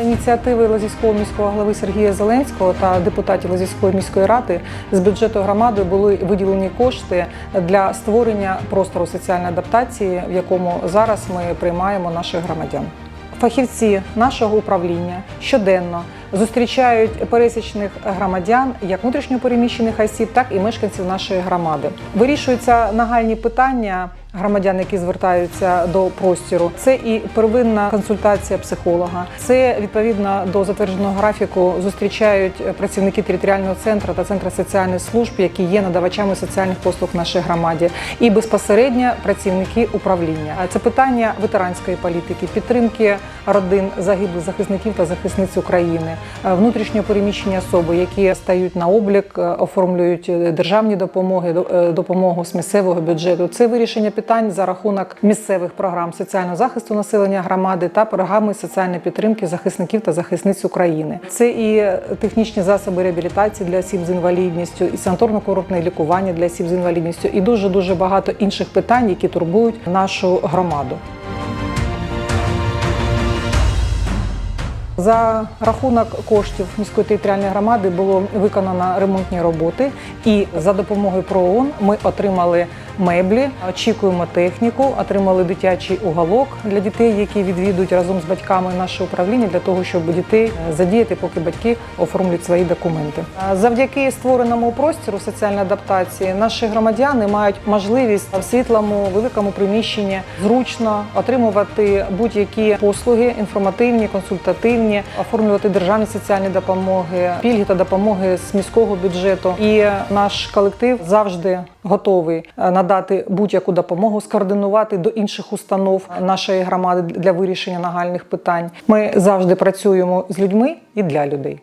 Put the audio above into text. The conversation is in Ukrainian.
ініціативи Лозівського міського голови Сергія Зеленського та депутатів Лозівської міської ради з бюджету громади були виділені кошти для створення простору соціальної адаптації, в якому зараз ми приймаємо наших громадян. Фахівці нашого управління щоденно зустрічають пересічних громадян, як внутрішньопереміщених осіб, так і мешканців нашої громади. Вирішуються нагальні питання громадян, які звертаються до простіру. Це і первинна консультація психолога, це відповідно до затвердженого графіку зустрічають працівники територіального центру та центру соціальних служб, які є надавачами соціальних послуг в нашій громаді, і безпосередньо працівники управління. Це питання ветеранської політики, підтримки родин загиблих захисників та захисниць України, внутрішньо переміщені особи, які стають на облік, оформлюють державні допомоги, до- допомогу з місцевого бюджету. Це вирішення питань за рахунок місцевих програм соціального захисту населення громади та програми соціальної підтримки захисників та захисниць України. Це і технічні засоби реабілітації для осіб з інвалідністю, і санаторно-курортне лікування для осіб з інвалідністю, і дуже дуже багато інших питань, які турбують нашу громаду. За рахунок коштів міської територіальної громади було виконано ремонтні роботи, і за допомогою ПРООН ми отримали меблі, очікуємо техніку, отримали дитячий уголок для дітей, які відвідують разом з батьками наше управління, для того, щоб дітей задіяти, поки батьки оформлюють свої документи. Завдяки створеному простору соціальної адаптації наші громадяни мають можливість в світлому великому приміщенні зручно отримувати будь-які послуги інформативні, консультативні, оформлювати державні соціальні допомоги, пільги та допомоги з міського бюджету. І наш колектив завжди готовий е, надати будь-яку допомогу, скоординувати до інших установ нашої громади для вирішення нагальних питань. Ми завжди працюємо з людьми і для людей.